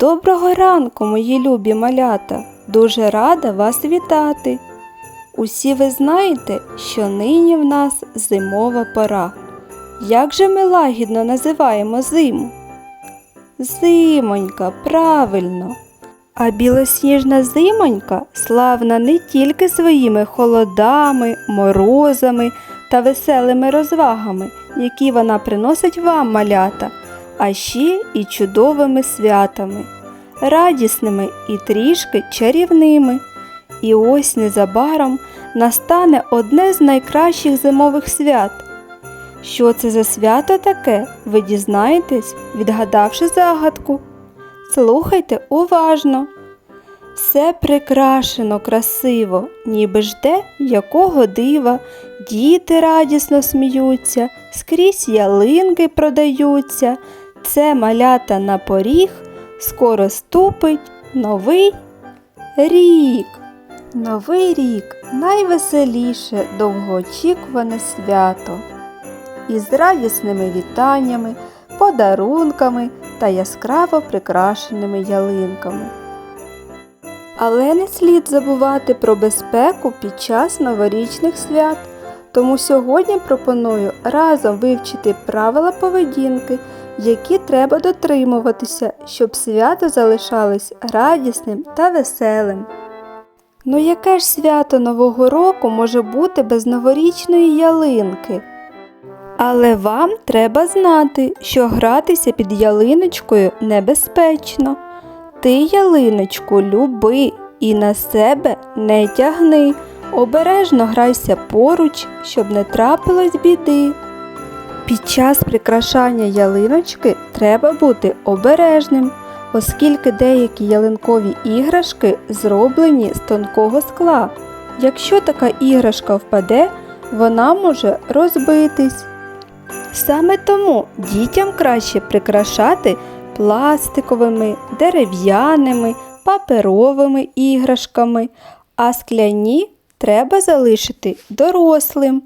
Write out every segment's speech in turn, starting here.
Доброго ранку, мої любі малята! Дуже рада вас вітати. Усі ви знаєте, що нині в нас зимова пора. Як же ми лагідно називаємо зиму? Зимонька, правильно. А білосніжна зимонька славна не тільки своїми холодами, морозами та веселими розвагами, які вона приносить вам, малята, а ще і чудовими святами, радісними і трішки чарівними. І ось незабаром настане одне з найкращих зимових свят. Що це за свято таке, ви дізнаєтесь, відгадавши загадку. Слухайте уважно. Все прикрашено красиво, ніби жде якого дива, діти радісно сміються, скрізь ялинки продаються. Це малята на поріг, скоро ступить новий рік. Новий рік найвеселіше довгоочікуване свято. Із радісними вітаннями, подарунками та яскраво прикрашеними ялинками. Але не слід забувати про безпеку під час новорічних свят. Тому сьогодні пропоную разом вивчити правила поведінки, які треба дотримуватися, щоб свято залишалось радісним та веселим. Ну яке ж свято Нового року може бути без новорічної ялинки? Але вам треба знати, що гратися під ялиночкою небезпечно. Ти ялиночку люби і на себе не тягни. Обережно грайся поруч, щоб не трапилось біди. Під час прикрашання ялиночки треба бути обережним, оскільки деякі ялинкові іграшки зроблені з тонкого скла. Якщо така іграшка впаде, вона може розбитись. Саме тому дітям краще прикрашати пластиковими, дерев'яними, паперовими іграшками, а скляні треба залишити дорослим.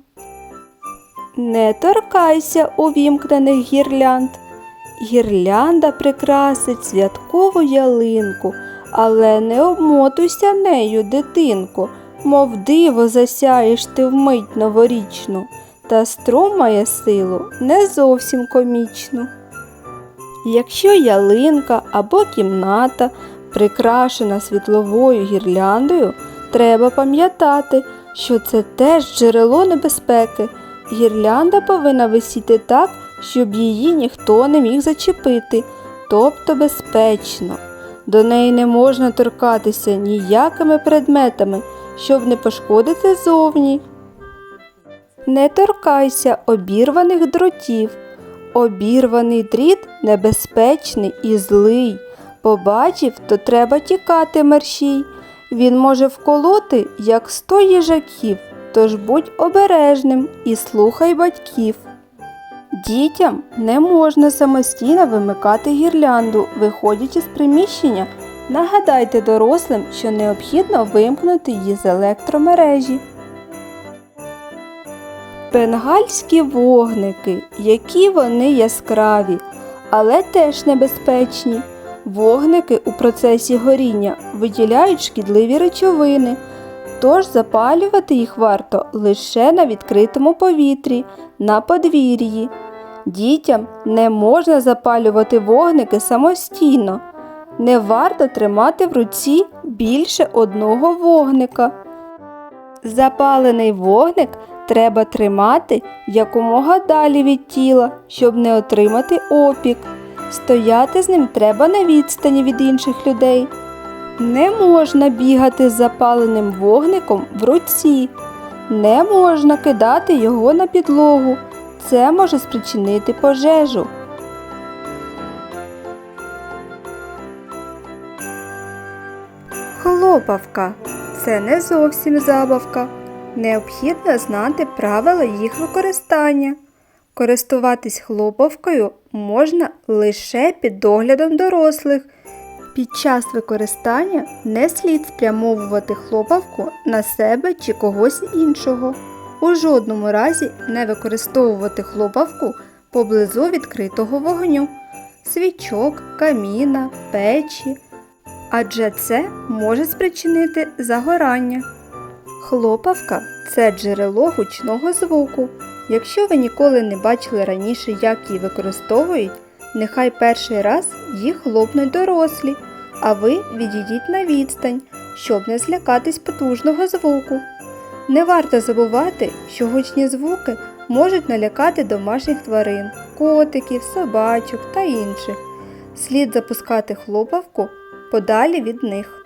Не торкайся увімкнених гірлянд. Гірлянда прикрасить святкову ялинку, але не обмотуйся нею, дитинко, мов диво засяєш ти вмить новорічну, та струм має силу не зовсім комічну. Якщо ялинка або кімната прикрашена світловою гірляндою, треба пам'ятати, що це теж джерело небезпеки. Гірлянда повинна висіти так, щоб її ніхто не міг зачепити, тобто безпечно. До неї не можна торкатися ніякими предметами, щоб не пошкодити зовні. Не торкайся обірваних дротів. Обірваний дріт небезпечний і злий. Побачив, то треба тікати мерщій. Він може вколоти, як сто їжаків, тож будь обережним і слухай батьків. Дітям не можна самостійно вимикати гірлянду, виходячи з приміщення. Нагадайте дорослим, що необхідно вимкнути її з електромережі. Бенгальські вогники, які вони яскраві, але теж небезпечні. Вогники у процесі горіння виділяють шкідливі речовини, тож запалювати їх варто лише на відкритому повітрі, на подвір'ї. Дітям не можна запалювати вогники самостійно. Не варто тримати в руці більше одного вогника. Запалений вогник треба тримати якомога далі від тіла, щоб не отримати опік. Стояти з ним треба на відстані від інших людей. Не можна бігати з запаленим вогником в руці. Не можна кидати його на підлогу. Це може спричинити пожежу. Хлопавка це не зовсім забавка. Необхідно знати правила їх використання. Користуватись хлопавкою можна лише під доглядом дорослих. Під час використання не слід спрямовувати хлопавку на себе чи когось іншого. У жодному разі не використовувати хлопавку поблизу відкритого вогню. свічок, каміна, печі, адже це може спричинити загорання. Хлопавка це джерело гучного звуку. Якщо ви ніколи не бачили раніше, як її використовують, нехай перший раз їх хлопнуть дорослі, а ви відійдіть на відстань, щоб не злякатись потужного звуку. Не варто забувати, що гучні звуки можуть налякати домашніх тварин, котиків, собачок та інших. Слід запускати хлопавку подалі від них.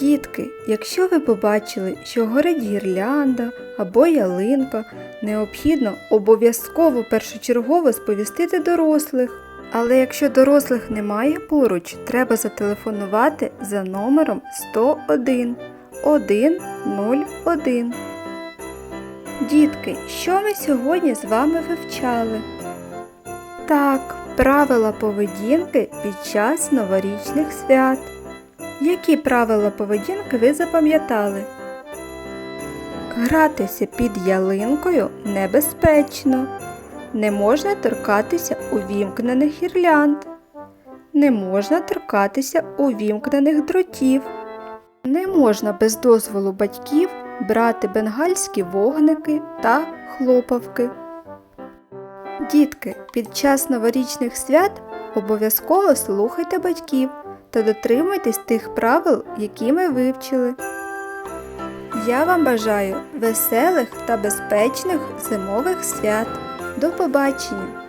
Дітки, якщо ви побачили, що горить гірлянда або ялинка, необхідно обов'язково першочергово сповістити дорослих. Але якщо дорослих немає поруч, треба зателефонувати за номером 101 101. Дітки, що ми сьогодні з вами вивчали? Так, правила поведінки під час новорічних свят. Які правила поведінки ви запам'ятали? Гратися під ялинкою небезпечно. Не можна торкатися увімкнених гірлянд. Не можна торкатися увімкнених дротів. Не можна без дозволу батьків брати бенгальські вогники та хлопавки. Дітки, під час новорічних свят обов'язково слухайте батьків та дотримуйтесь тих правил, які ми вивчили. Я вам бажаю веселих та безпечних зимових свят. До побачення!